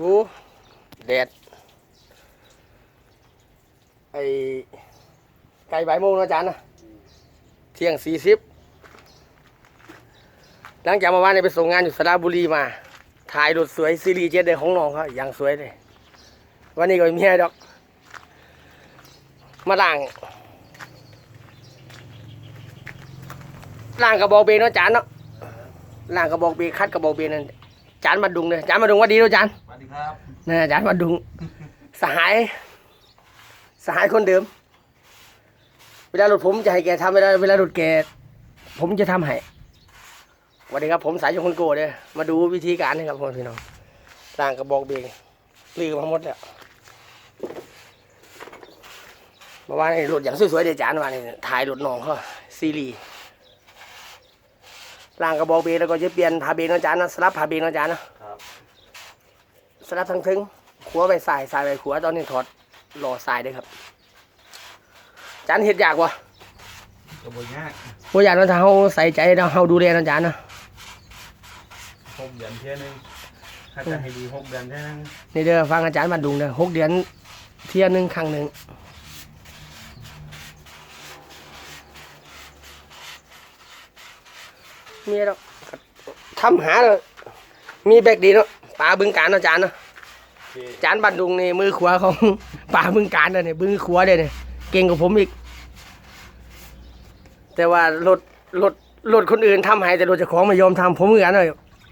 อ้แดด ไอไก่บ่ายโมงนะอาจารย์นะเที่ยงสี่สิบหลังจากเมื่อวานนี้ไปส่งงานอยู่สระบุรีมา ถ่ายรถสวยซีรีส์เจ็ดเดยของน้องเขาอย่างสวยเลย วันนี้ก็ไม่มีอะไรดอก มาล้างล้างกระบอกเบนเนาะจารย์เนาะล้างกระบอกเบนคัดกระบอกเบนนั่น จารย์มาดุงเลยอาจารย์มาดุงหว่าดีเนาะอาจารย์สวัสดีครับนี่อาจารย์มาดุง สหาย สหายคนเดิม เวลารถผมจะให้แกทำเวลาเวลารถแก ผมจะทำให้สวัสดีครับผมสายชนคนโกเด้อมาดูวิธีการนะครับพ่อพี่น้องล้างกระบอกเบรกลือมาหมดแล้วเมื่อวานนี้รถอย่างสวยๆเดี๋ยวอาจารย์มาเนี่ยถ่ายรถน้องเขาซีรีส์ ล้างกระบอกเบรกแล้วก็จะเปลี่ยนพาเบรกนะอาจารย์นะสลับพาเบรกนะอาจารย์นะครับสลับทั้งทึงขัวไปสายสายไปขัวตอนนี้ถอดรอสายด้วยครับอาจารย์เห็ดยากวะกระบวนยากบ่อยากเราถ้าเราใส่ใจเราเราดูแลนะอาจารย์นะหกเดือนเท่ยหนึงถ้าจะให้ดีหกเดือนเท่ยหนึงนี่เด้อฟังอาจารย์มาดุงเด้อหกเดือนเที่ยหนึงครั้งหนึ่ง มีแล้วทำหาแล้วมีแบกดีเนาะป่าบึงการเนาะอาจารย์เนาะโอเคอาจารย์บันดุงนี่มือขวาของป่าบึงการเด้อเนี่ยมือขวาเด้อเนี่ยเก่งกว่าผมอีก แต่ว่ารถรถรถคนอื่นทำให้แต่รถเจ้าของไม่ยอมทำผมเหมือนกันเลย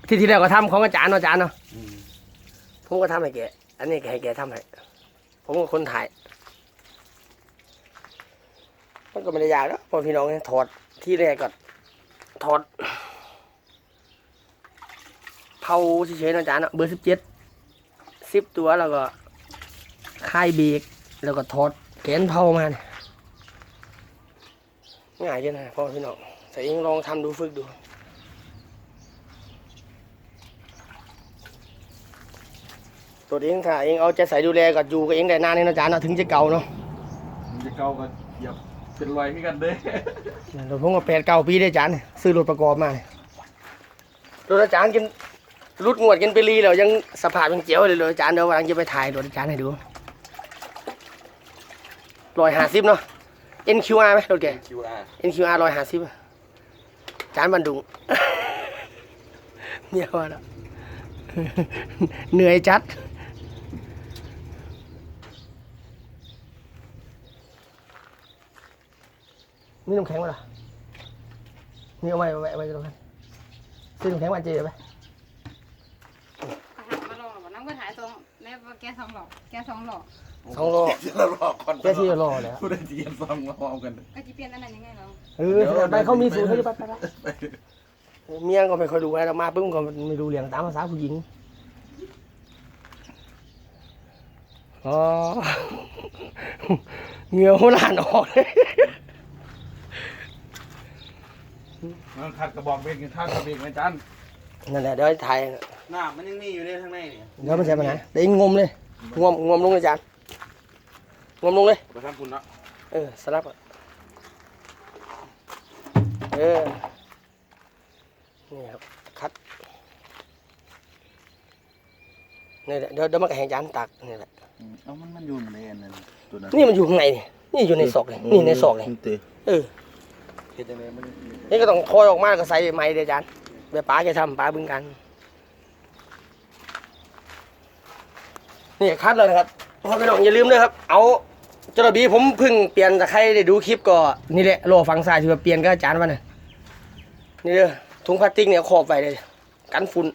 ที่ที่แล้วก็ทำของอาจารย์เนาะอาจารย์เนาะอืมผมก็ทำให้แกอันนี้แกให้แกทำให้ผมก็คนถ่ายมันก็ไม่ได้ยากแล้วพอพี่น้องเนี่ยถอดที่แรกก็ถอดเผาเฉยๆนะอาจารย์เนาะเบอร์สิบเจ็ดสิบตัวแล้วก็ค่ายเบรกแล้วก็ถอดแกนเผามาเนี่ยง่ายจังนะพ่อพี่น้องแต่เองลองทำดูฝึกดูตัวเองถ้าเองเอาใจใส่ดูแลก็อยู่กับเองได้นานนี่นะอาจารย์เนาะถึงจะเก่าเนาะมันจะเก่าก็อย่าเป็นรอยให้กันเด้รถผมก็แปดเก้าปีได้อาจารย์เนี่ยซื้อรถประกอบมาเนี่ยรถอาจารย์กิน รุดงวดกันไปรีแล้วยังสภาพยังเจ๋วเลยเลยอาจารย์เดี๋ยววันหลังจะไปถ่ายรถอาจารย์ให้ดูร้อยห้าสิบเนาะ NQR ไหมรถแกคิวอาร์ NQR ร้อยห้าสิบอาจารย์บันดุง เนี่ยว่าแล้วเหนื่อยจัดมีน้ำแข็งไหมล่ะมีเอาไว้เอาไว้เอาไว้ตรงนั้นซื้อน้ำแข็งมาเจอไหม มาลองหรอน้ำก็ถ่ายตรง แม่แกสองหลอก แกสองหลอกสองโลเรารอก่อนแค่ที่จะรอแล้วผู้ได้เจียนซองมาเอากัน ก็จะเปลี่ยนอันนั้นยังไงเราเออไปเขามีสูตรเขาจะไปไปไปเมียก็ไม่ค่อยดูอะไรเรามาปุ๊บก็ไม่ดูเรื่องตามภาษาผู้หญิงอ๋อเหงื่อหัวหลานออกเลยมันขัดกระบอกเบรกกันข้าวกระเบรกไหมจันนั่นแหละเดี๋ยวถ่ายห น้ามันยังมีอยู่ในข้างในเนี่ยเดี๋ยวไม่ใช่ปัญหาเดี๋ยวเองงมเลยงมงมลงเลยจานงมลงเลย ไปทำคุณเนาะเออสลับอะเออ นี่ครับ คัดนี่แหละเดี๋ยวเดี๋ยวมันก็แห้งจานตักนี่แหละ อืมเอามันมันอยู่ในอันนั้นตัวนั้นนี่มันอยู่ข้างในนี่นี่อยู่ในซอกเลยนี่ในซอกเลยเตะเออ เฮ็ดจังไดมันนี่ก็ต้องทอยออกมาก็ใส่ไม้เดียวจานแบบป้าแกทำป้าบึงกัน นี่คัดเลยนะครับพ่อพี่น้องอย่าลืมด้วยครับ เอาจระบีผมเพิ่งเปลี่ยนจากใครได้ดูคลิปก็นี่แหละโลฝั่งซ้ายที่ว่าเปลี่ยนก็อาจารย์วันน่ะนี่เด้อถุงพลาสติกเนี่ยขอบไว้เลย กันฝุ่น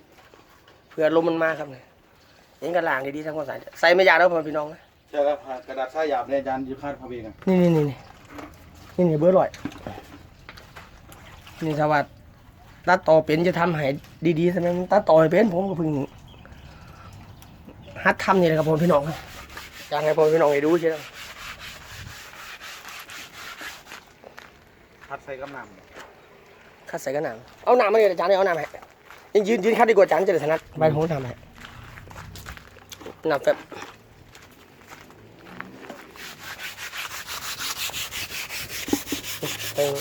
เผื่อลมมันมาครับเนี่ยเองก็ล้างดีๆทั้งความสะอาดใส่ไม่ยากแล้วพ่อพี่น้องนะใช่แล้วกระดาษทรายหยาบเนี่ยอาจารย์อยู่คาดพระเบรกอะนี่นี่นี่นี่นี่นี่เบอร์ร้อยนี่ถ้าว่าตัดต่อเป็นจะทำให้ดีๆใช่ไหมมันตัดต่อให้เป็นผมก็เพิ่ง หัดทำนี่แหละครับพ่อพี่น้องครับอยากให้พ่อพี่น้องได้ดูใช่ไหมคัดใส่กำน้คัดใส่กระหน่ำเอาหนามมาเลยอาจารย์เนี่ยเอาหนามให้ยังยืนยืนคัดดีกว่าอาจารย์จะได้ถนัดใบผมทำให้หนามแบบเออ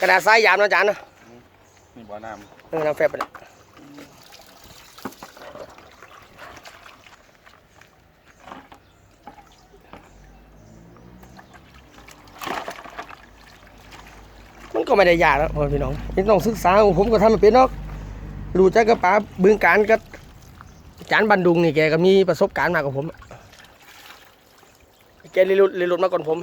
กระดาษทรายหยาบนะอาจารย์เนอะำนี่บ่อน้เออน้ำแฟบไปเลย ก็ไม่ได้ยากแล้วพ่อพี่น้องนี่ต้องศึกษาของผมก็ทำมาเป็นเนาะรู้จักกับป๋าบึงการกับจานบันดุงนี่แกก็มีประสบการณ์มากกว่าผมแกเรียนรู้เรียนรู้มาก่อนผม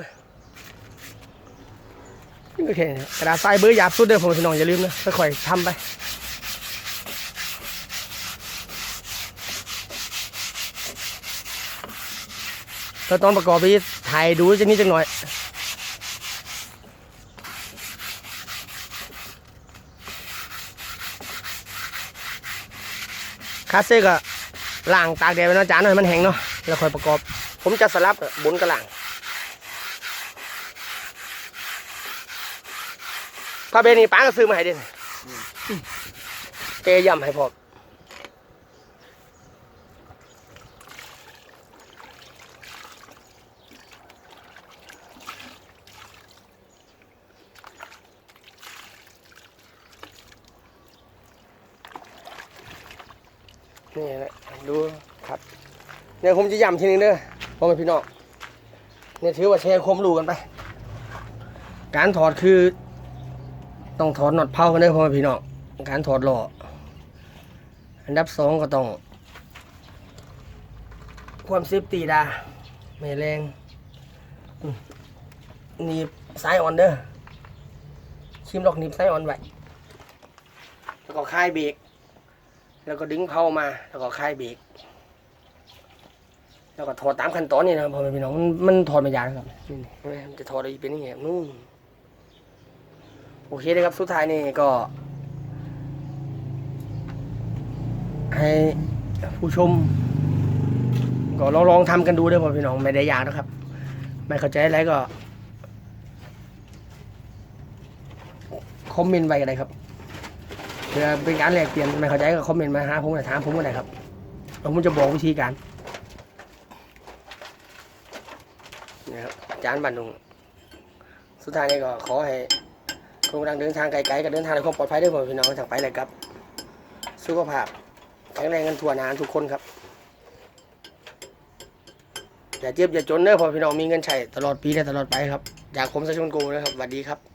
นี่ก็แค่นี้กระดาษทรายเบอร์หยาบสุดเด้อผมพี่น้องอย่าลืมนะค่อยๆทำไปแล้วตอนประกอบไปถ่ายดูจะนิดจังหน่อย คาเซ่ก็ล่างตากแดดไว้เนาะจานหน่อยมันแห้งเนาะแล้วค่อยประกอบ ผมจะสลับบนกับล่างผ้าเบนี่ป้าก็ซื้อมาให้เด่นเกย่ำให้พร้อม นี่แหละดูครับเนี่ยผมจะย่ำทีนึงเด้อพ่อแม่พี่น้องเนี่ยถือว่าแชร์ความรู้กันไป การถอดคือ ต้องถอดน็อตเผากันเด้อพ่อแม่พี่น้องการถอดหล่ออันดับสองก็ต้อง ความเซฟตี้ดาไม่แรงหนีบสายอ่อนเด้อชิมลอกหนีบสายอ่อนไว้แล้วก็คลายเบรก แล้วก็ดึงเผามา แล้วก็คลายเบรกแล้วก็ถอดตามขั้นตอนนี่นะครับพ่อแม่พี่น้องมันมันถอดไม่ยากนะครับนี่มันจะถอดได้เป็นยังไงนู่นโอเคนะครับสุดท้ายนี่ก็ ให้ผู้ชม ก็ลองลองทำกันดูด้วยพ่อพี่น้องไม่ได้ยากนะครับ ไม่เข้าใจอะไรก็คอมเมนต์ไว้ก็ได้ครับ เพื่อเป็นการแลกเปลี่ยนไม่เข้าใจก็คอมเมนต์มาหาผมก็ถามผมก็ได้ครับผมจะบอกวิธีการนะครับจานบันดุงสุดท้ายนี่ก็ขอให้คงดังเดินทางไกลๆก็เดินทางด้วยความปลอดภัยด้วยพ่อพี่น้องทางไปเลยครับสุขภาพแข็งแรงกันทั่วหน้าทุกคนครับอย่าเจ็บอย่าจนเด้อพอพี่น้องมีเงินใช้ตลอดปีและตลอดไปครับ จากผมสะชนกูนะครับสวัสดีครับ